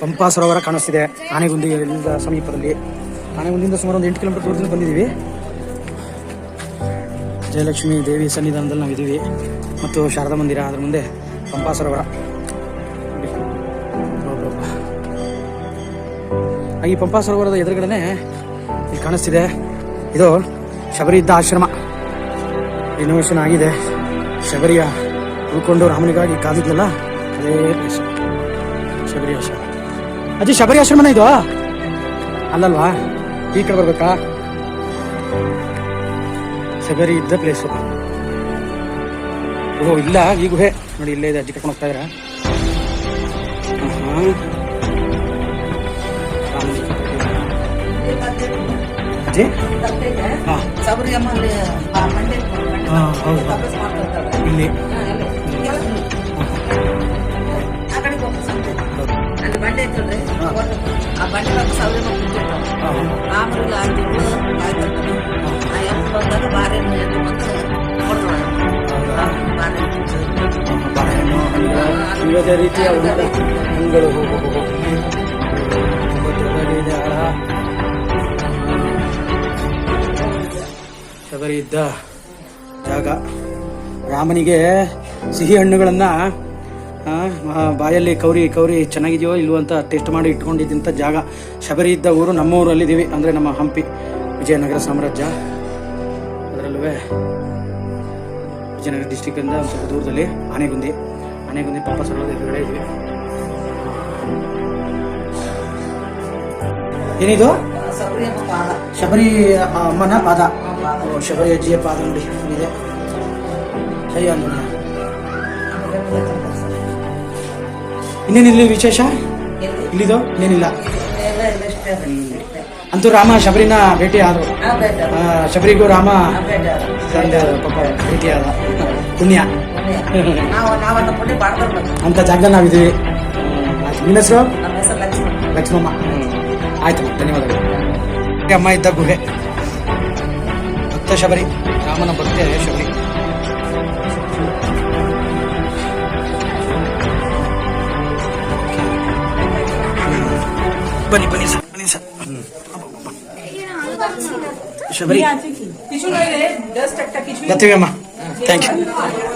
ಪಂಪಾ ಸರೋವರ ಕಾಣಿಸ್ತಿದೆ. ಆನೆಗುಂದಿ ಸಮೀಪದಲ್ಲಿ. ಆನೆಗುಂದಿಯಿಂದ ಸುಮಾರು ಒಂದು ಎಂಟು ಕಿಲೋಮೀಟರ್ ದೂರದಿಂದ ಬಂದಿದ್ದೀವಿ. ಜಯಲಕ್ಷ್ಮಿ ದೇವಿ ಸನ್ನಿಧಾನದಲ್ಲಿ ನಾವಿದ್ದೀವಿ. ಮತ್ತು ಶಾರದಾ ಮಂದಿರ ಅದರ ಮುಂದೆ ಪಂಪಾ ಸರೋವರ. ಈ ಪಂಪಾ ಸರೋವರದ ಎದುರುಗಡೆ ಇಲ್ಲಿ ಕಾಣಿಸ್ತಿದೆ. ಇದು ಶಬರಿ ಇದ್ದ ಆಶ್ರಮ. ರಿನೋವೇಷನ್ ಆಗಿದೆ. ಶಬರಿಯ ಉಳ್ಕೊಂಡು ರಾಮನಿಗಾಗಿ ಕಾದಿದ್ಲಲ್ಲ ಅದೇ ಶಬರಿ ಆಶ್ರಮ. ಅಜ್ಜಿ ಶಬರಿ ಆಶ್ರಮನ ಇದು? ಅಲ್ಲಲ್ವಾ? ಈ ಕಡೆ ಬರ್ಬೇಕಾ? ಶಬರಿ ಇದ್ದ ಪ್ಲೇಸು ಓ ಇಲ್ಲ, ಈ ಗುಹೆ. ನೋಡಿ, ಇಲ್ಲೇ ಇದೆ, ಅಜ್ಜಿ ಕರ್ಕೊಂಡು ಹೋಗ್ತಾ ಹೌದು. ಇಲ್ಲಿ. ಬಂಡೆ ಆ ಬಂಡೆ ಸಾವಿರ. ರಾಮರಿಲ್ಲ ಆ ಬಂದಾಗ ವಿವಿಧ ರೀತಿಯ ಹಣ್ಣುಗಳು ಶಬರಿ ಇದ್ದ ಜಾಗ ರಾಮನಿಗೆ ಸಿಹಿ ಹಣ್ಣುಗಳನ್ನ ಬಾಯಲ್ಲಿ ಕೌರಿ ಕೌರಿ ಚೆನ್ನಾಗಿದೆಯೋ ಇಲ್ವೋ ಅಂತ ಟೆಸ್ಟ್ ಮಾಡಿ ಇಟ್ಕೊಂಡಿದ್ದಂಥ ಜಾಗ. ಶಬರಿ ಇದ್ದ ಊರು ನಮ್ಮ ಊರಲ್ಲಿದ್ದೀವಿ ಅಂದರೆ ನಮ್ಮ ಹಂಪಿ. ವಿಜಯನಗರ ಸಾಮ್ರಾಜ್ಯ. ಅದರಲ್ಲೂ ವಿಜಯನಗರ ಡಿಸ್ಟಿಕ್ಕಿಂದ ಒಂದು ಸ್ವಲ್ಪ ದೂರದಲ್ಲಿ ಆನೆಗುಂದಿ. ಆನೆಗುಂದಿ ಪಾಪ ಸರೋವರದ ಎದುರುಗಡೆ ಇದ್ವಿ. ಏನಿದು? ಶಬರಿ ಅಮ್ಮನ ಪಾದ. ಶಬರಿ ಅಜ್ಜಿಯ ಪಾದ ನೋಡಿ, ಇದೆ. ಸರಿ ಅಂದ ಇನ್ನೇನಿಲ್ಲ ವಿಶೇಷ? ಇಲ್ಲಿದು? ಇನ್ನೇನಿಲ್ಲ. ಅಂತೂ ರಾಮ ಶಬರಿನ ಭೇಟಿ ಆದ್ರು. ಶಬರಿಗೂ ರಾಮ ಪಾಪ ನಾವು ನಾವನ್ನ ಪುಣ್ಯ. ಅಂತ ಜಾಗ ನಾವಿದ್ದೀವಿ. ನಿನ್ನ ಹೆಸರು? ಲಕ್ಷ್ಮಮ್ಮ. ಆಯ್ತು, ಧನ್ಯವಾದಗಳು. ಅಮ್ಮ ಇದ್ದ ಗುಹೆ. ಭಕ್ತ ಶಬರಿ, ರಾಮನ ಭಕ್ತೆ ಶಬರಿ. Thank you